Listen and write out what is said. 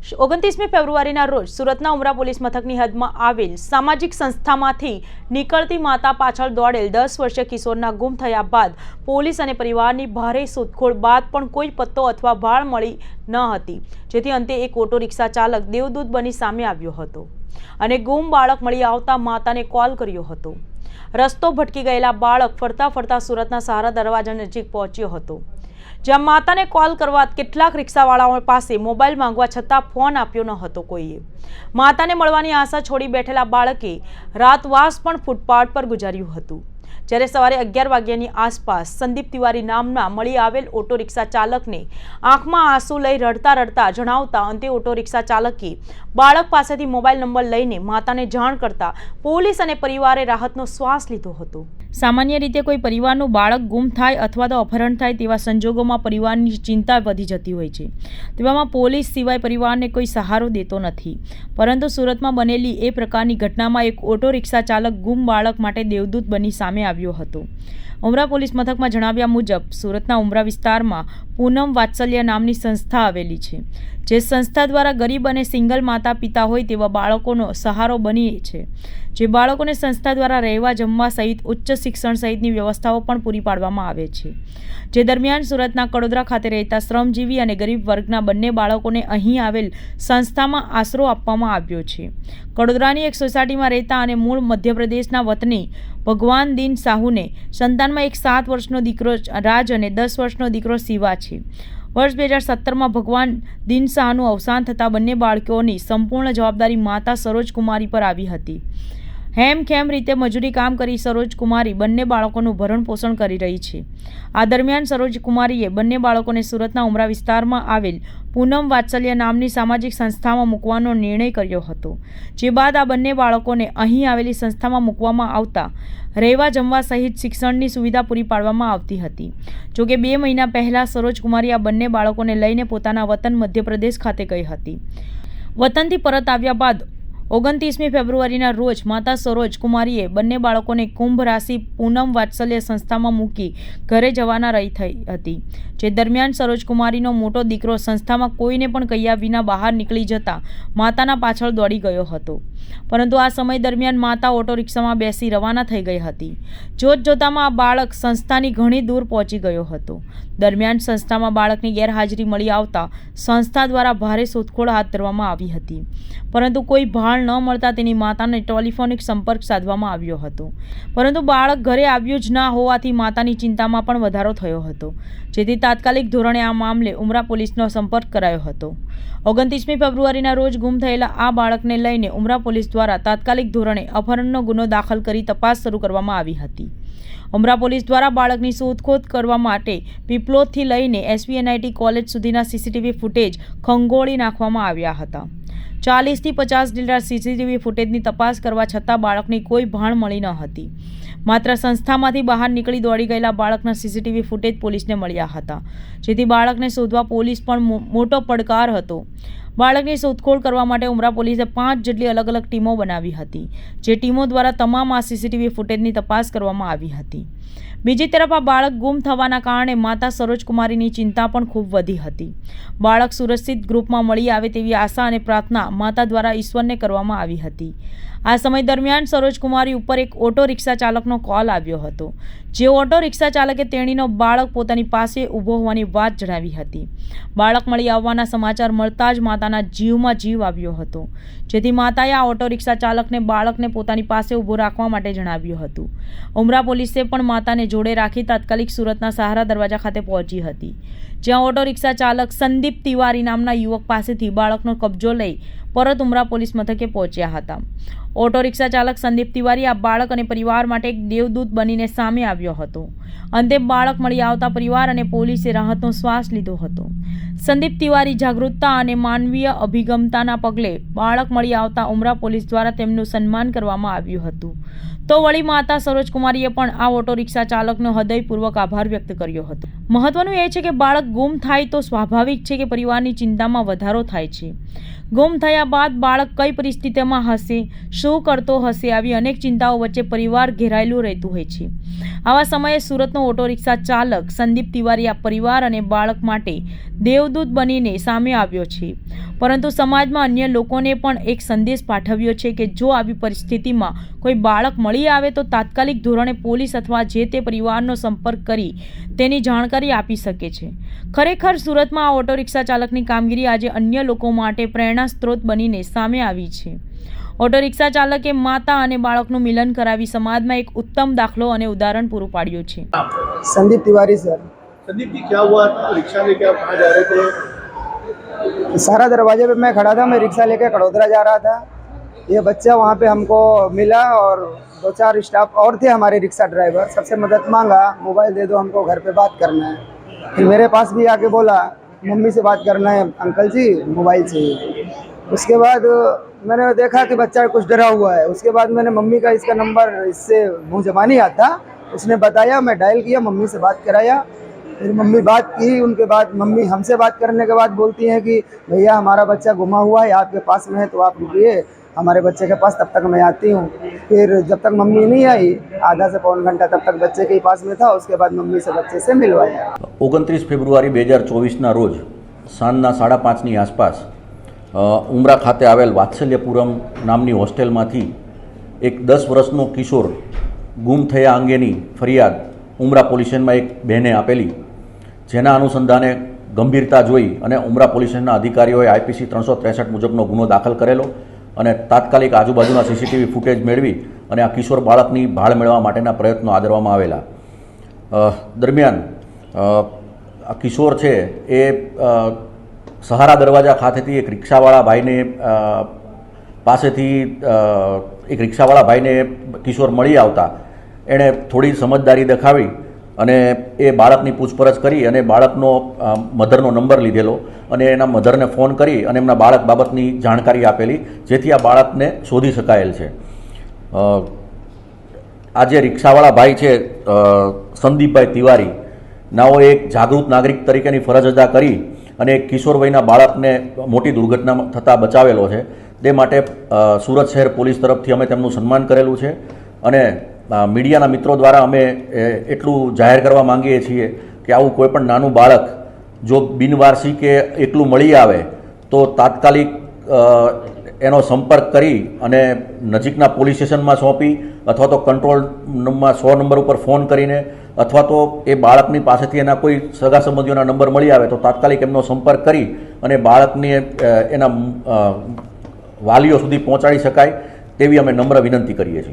ઓગણત્રીસમી ફેબ્રુઆરીના રોજ સુરતના ઉમરા પોલીસ મથકની હદમાં આવેલ સામાજિક સંસ્થામાંથી નીકળતી માતા પાછળ દોડેલ દસ વર્ષીય કિશોરના ગુમ થયા બાદ પોલીસ અને પરિવારની ભારે શોધખોળ બાદ પણ કોઈ પત્તો અથવા ભાળ મળી ન હતી, જેથી અંતે એક ઓટો રિક્ષા ચાલક દેવદૂત બની સામે આવ્યો હતો અને ગુમ બાળક મળી આવતા માતાને કોલ કર્યો હતો. રસ્તો ભટકી ગયેલા બાળક ફરતા ફરતા સુરતના સહારા દરવાજા નજીક પહોંચ્યો હતો. જ્યાં માતાને કોલ કરવા કેટલાક રિક્ષાવાળાઓ પાસે મોબાઈલ માંગવા છતાં ફોન આપ્યો ન હતો કોઈએ. માતાને મળવાની આશા છોડી બેઠેલા બાળકે રાતવાસ પણ ફૂટપાથ પર ગુજાર્યું હતું. જ્યારે સવારે અગિયાર વાગ્યાની આસપાસ સંદીપ તિવારી નામના મળી આવેલ ઓટો રિક્ષા ચાલકને આંખમાં આંસુ લઈ રડતા રડતા જણાવતા અંતે ઓટો રિક્ષા ચાલકે બાળક પાસેથી મોબાઈલ નંબર લઈને માતાને જાણ કરતા પોલીસ અને પરિવારે રાહતનો શ્વાસ લીધો હતો. સામાન્ય રીતે કોઈ પરિવારનું બાળક ગુમ થાય અથવા તો અપહરણ થાય તેવા સંજોગોમાં પરિવારની ચિંતા વધી જતી હોય છે. તેવામાં પોલીસ સિવાય પરિવારને કોઈ સહારો દેતો નથી. પરંતુ સુરતમાં બનેલી એ પ્રકારની ઘટનામાં એક ઓટો રિક્ષા ચાલક ગુમ બાળક માટે દેવદૂત બની સામે આવ્યો હતો. ઉમરા પોલીસ મથકમાં જણાવ્યા મુજબ, સુરતના ઉમરા વિસ્તારમાં પૂનમ વાત્સલ્ય નામની સંસ્થા આવેલી છે, જે સંસ્થા દ્વારા ગરીબ અને સિંગલ માતા પિતા હોય તેવા બાળકોનો સહારો બની છે. જે બાળકોને સંસ્થા દ્વારા રહેવા જમવા સહિત ઉચ્ચ શિક્ષણ સહિતની વ્યવસ્થાઓ પણ પૂરી પાડવામાં આવે છે. જે દરમિયાન સુરતના કડોદરા ખાતે રહેતા શ્રમજીવી અને ગરીબ વર્ગના બંને બાળકોને અહીં આવેલ સંસ્થામાં આશરો આપવામાં આવ્યો છે. કડોદરાની એક સોસાયટીમાં રહેતા અને મૂળ મધ્યપ્રદેશના વતની ભગવાન દીન સાહુને સંતાનમાં એક સાત વર્ષનો દીકરો રાજ અને દસ વર્ષનો દીકરો શિવા છે. વર્ષ બે હજાર સત્તરમાં ભગવાન દીન શાહનું અવસાન થતાં બંને બાળકોની સંપૂર્ણ જવાબદારી માતા સરોજ કુમારી પર આવી હતી. હેમ ખેમ રીતે મજૂરી કામ કરી સરોજ કુમારી બંને બાળકોનું ભરણ પોષણ કરી રહી છે. આ દરમિયાન સરોજ કુમારીએ બંને બાળકોને સુરતના ઉમરા વિસ્તારમાં આવેલ પૂનમ વાત્સલ્ય નામની સામાજિક સંસ્થામાં મૂકવાનો નિર્ણય કર્યો હતો. જે બાદ આ બંને બાળકોને અહીં આવેલી સંસ્થામાં મૂકવામાં આવતા રહેવા જમવા સહિત શિક્ષણની સુવિધા પૂરી પાડવામાં આવતી હતી. જોકે બે મહિના પહેલાં સરોજ કુમારી આ બંને બાળકોને લઈને પોતાના વતન મધ્યપ્રદેશ ખાતે ગઈ હતી. વતનથી પરત આવ્યા બાદ ઓગણત્રીસમી ફેબ્રુઆરીના રોજ માતા સરોજ કુમારીએ બંને બાળકોને કુંભ રાશિ પૂનમ વાત્સલ્ય સંસ્થામાં મૂકી ઘરે જવાના રહી થઈ હતી. જે દરમિયાન સરોજ કુમારીનો મોટો દીકરો સંસ્થામાં કોઈને પણ કહ્યા વિના બહાર નીકળી જતા માતાના પાછળ દોડી ગયો હતો. પરંતુ આ સમય દરમિયાન માતા ઓટો રિક્ષામાં બેસી રવાના થઈ ગઈ હતી. જોત જોતામાં આ બાળક સંસ્થાની ઘણી દૂર પહોંચી ગયો હતો. દરમિયાન સંસ્થામાં બાળકની ગેરહાજરી મળી આવતા સંસ્થા દ્વારા ભારે શોધખોળ હાથ ધરવામાં આવી હતી. પરંતુ કોઈ ભાળ ન મળતા તેની માતાને ટેલિફોનિક સંપર્ક સાધવામાં આવ્યો હતો. પરંતુ બાળક ઘરે આવ્યું જ ના હોવાથી માતાની ચિંતામાં પણ વધારો થયો હતો. જેથી તાત્કાલિક ધોરણે આ મામલે ઉમરા પોલીસનો સંપર્ક કરાયો હતો. ઓગણત્રીસમી ફેબ્રુઆરીના રોજ ગુમ થયેલા આ બાળકને લઈને ઉમરા પોલીસ દ્વારા તાત્કાલિક ધોરણે અપહરણનો ગુનો દાખલ કરી તપાસ શરૂ કરવામાં આવી હતી. ઉમરા પોલીસ દ્વારા બાળકની શોધખોળ કરવા માટે પીપલોદથી લઈને એસવીએનઆઈટી કોલેજ સુધીના સીસીટીવી ફૂટેજ ખંગોળી નાખવામાં આવ્યા હતા. ચાલીસથી પચાસ જેટલા સીસીટીવી ફૂટેજની તપાસ કરવા છતાં બાળકની કોઈ ભાણ મળી ન હતી. માત્ર સંસ્થામાંથી બહાર નીકળી દોડી ગયેલા બાળકના સીસીટીવી ફૂટેજ પોલીસને મળ્યા હતા, જેથી બાળકને શોધવા પોલીસ પણ મોટો પડકાર હતો. બાળકની શોધખોળ કરવા માટે ઉમરા પોલીસે પાંચ જેટલી અલગ અલગ ટીમો બનાવી હતી, જે ટીમો દ્વારા તમામ આ સીસીટીવી ફૂટેજની તપાસ કરવામાં આવી હતી. બીજી તરફ આ બાળક ગુમ થવાના કારણે માતા સરોજકુમારીની ચિંતા પણ ખૂબ વધી હતી. બાળક સુરક્ષિત ગ્રુપમાં મળી આવે તેવી આશા અને પ્રાર્થના માતા દ્વારા ઈશ્વરને કરવામાં આવી હતી. આ સમય દરમિયાન સરોજકુમારી ઉપર એક ઓટો રિક્ષા ચાલકનો કોલ આવ્યો હતો. જે ઓટો રિક્ષા ચાલકે તેણીનો બાળક પોતાની પાસે ઊભો હોવાની વાત જણાવી હતી. બાળક મળી આવવાના સમાચાર મળતા જ માતાના જીવમાં જીવ આવ્યો હતો. જેથી માતાએ આ ઓટો રિક્ષા ચાલકને બાળકને પોતાની પાસે ઊભો રાખવા માટે જણાવ્યું હતું. ઉમરા પોલીસે પણ માતાને જોડે રાખી તાત્કાલિક સુરતના સહારા દરવાજા ખાતે પહોંચી હતી. જ્યાં ઓટો રિક્ષા ચાલક સંદીપ તિવારી નામના યુવક પાસેથી બાળકનો કબજો લઈ પરત ઉમરા પોલીસ મથકે પહોંચ્યા હતા. ઓટો રિક્ષા ચાલક સંદીપ તિવારી આ બાળક અને પરિવાર માટે એક દેવદૂત બનીને સામે આવ્યો હતો. અંતે બાળક મળી આવતા પરિવાર અને પોલીસે રાહતનો શ્વાસ લીધો હતો. સંદીપ તિવારી જાગૃતતા અને માનવીય અભિગમતાના પગલે બાળક મળી આવતા ઉમરા પોલીસ દ્વારા તેમનું સન્માન કરવામાં આવ્યું હતું. તો વળી માતા સરોજકુમારીએ પણ આ ઓટો રિક્ષા ચાલકનો હૃદયપૂર્વક આભાર વ્યક્ત કર્યો હતો. મહત્વનું એ છે કે બાળક ગુમ થાય તો સ્વાભાવિક છે કે પરિવારની ચિંતામાં વધારો થાય છે. ગુમ થયા બાદ બાળક કઈ પરિસ્થિતિમાં હશે શું કરતો હશે આવી અનેક ચિંતાઓ વચ્ચે પરિવાર ઘેરાયેલું રહેતું હોય છે. આવા સમયે સુરતનો ઓટો રિક્ષા ચાલક સંદીપ તિવારી આ પરિવાર અને બાળક માટે દેવદૂત બનીને સામે આવ્યો છે. પરંતુ સમાજમાં અન્ય લોકોને પણ એક સંદેશ પાઠવ્યો છે કે જો આવી પરિસ્થિતિમાં કોઈ બાળક મળી આવે તો તાત્કાલિક ધોરણે પોલીસ અથવા જે તે પરિવારનો સંપર્ક કરી તેની જાણકારી આપી શકે છે. ખરેખર સુરતમાં આ ઓટો રિક્ષા ચાલકની કામગીરી આજે અન્ય લોકો માટે પ્રેરણા સ્ત્રોત બનીને સામે આવી છે. ઓટો રિક્ષા ચાલકે માતા અને બાળકનું મિલન કરાવી સમાજમાં એક ઉત્તમ દાખલો અને ઉદાહરણ પૂરું પાડ્યું છે संदीप तिवारी सर संदीप जी क्या हुआ था रिक्शा लेके आप कहाँ जा रहे थे सारा दरवाजे पे मैं खड़ा था मैं रिक्शा लेके कड़ोदरा जा रहा था ये बच्चा वहाँ पे हमको मिला और दो चार स्टाफ और थे हमारे रिक्शा ड्राइवर सबसे मदद मांगा मोबाइल दे दो हमको घर पे बात करना है फिर मेरे पास भी आके बोला मम्मी से बात करना है अंकल जी मोबाइल चाहिए उसके बाद मैंने देखा कि बच्चा कुछ डरा हुआ है उसके बाद मैंने मम्मी का इसका नंबर इससे मुँह जमा नहीं आता उसने बताया मैं डायल किया मम्मी से बात कराया फिर मम्मी बात की उनके बाद मम्मी हमसे बात करने के बाद बोलती हैं कि भैया हमारा बच्चा गुमा हुआ है आपके पास में है तो आप रुकिए हमारे बच्चे के पास तब तक मैं आती हूँ फिर जब तक मम्मी नहीं आई आधा से पौन घंटा तब तक बच्चे के पास में था उसके बाद मम्मी से बच्चे से मिलवाया ઓગણત્રીસ ફેબ્રુઆરી બે હજાર ચોવીસના રોજ સાંજના સાડા પાંચની આસપાસ અ, ઉમરા ખાતે આવેલ વાત્સલ્યપુરમ નામની હોસ્ટેલમાંથી એક દસ વર્ષનો કિશોર ગુમ થયા અંગેની ફરિયાદ ઉમરા પોલીસમાં એક બહેને આપેલી, જેના અનુસંધાને ગંભીરતા જોઈ અને ઉમરા પોલીસના અધિકારીઓએ આઈપીસી ત્રણસો ત્રેસઠ મુજબનો ગુનો દાખલ કરેલો અને તાત્કાલિક આજુબાજુના સીસીટીવી ફૂટેજ મેળવી અને આ કિશોર બાળકની ભાળ મેળવવા માટેના પ્રયત્નો આદરવામાં આવેલા. દરમિયાન આ કિશોર છે એ સહારા દરવાજા ખાતેથી એક રિક્ષાવાળા ભાઈને પાસેથી એક રિક્ષાવાળા ભાઈને કિશોર મળી આવતા. એણે થોડી સમજદારી દેખાવી અને એ બાળકની પૂછપરછ કરી અને બાળકનો મધરનો નંબર લીધેલો અને એના મધરને ફોન કરી અને એમના બાળક બાબતની જાણકારી આપેલી, જેથી આ બાળકને શોધી શકાયેલ છે. આ જે રિક્ષાવાળા ભાઈ છે સંદીપભાઈ તિવારી, નાઓ એક જાગૃત નાગરિક તરીકેની ફરજ અદા કરી અને એક કિશોર વયના બાળકને મોટી દુર્ઘટના થતાં બચાવેલો છે. તે માટે સુરત શહેર પોલીસ તરફથી અમે તેમનું સન્માન કરેલું છે અને મીડિયાના મિત્રો દ્વારા અમે એટલું જાહેર કરવા માંગીએ છીએ કે આવું કોઈપણ નાનું બાળક જો બિનવારસી કે એકલું મળી આવે તો તાત્કાલિક એનો સંપર્ક કરી અને નજીકના પોલીસ સ્ટેશનમાં સોંપી અથવા તો કંટ્રોલમાં સો નંબર ઉપર ફોન કરીને અથવા તો એ બાળકની પાસેથી એના કોઈ સગા સંબંધીઓના નંબર મળી આવે તો તાત્કાલિક એમનો સંપર્ક કરી અને બાળકને એના વાલીઓ સુધી પહોંચાડી શકાય તેવી અમે નમ્ર વિનંતી કરીએ છીએ.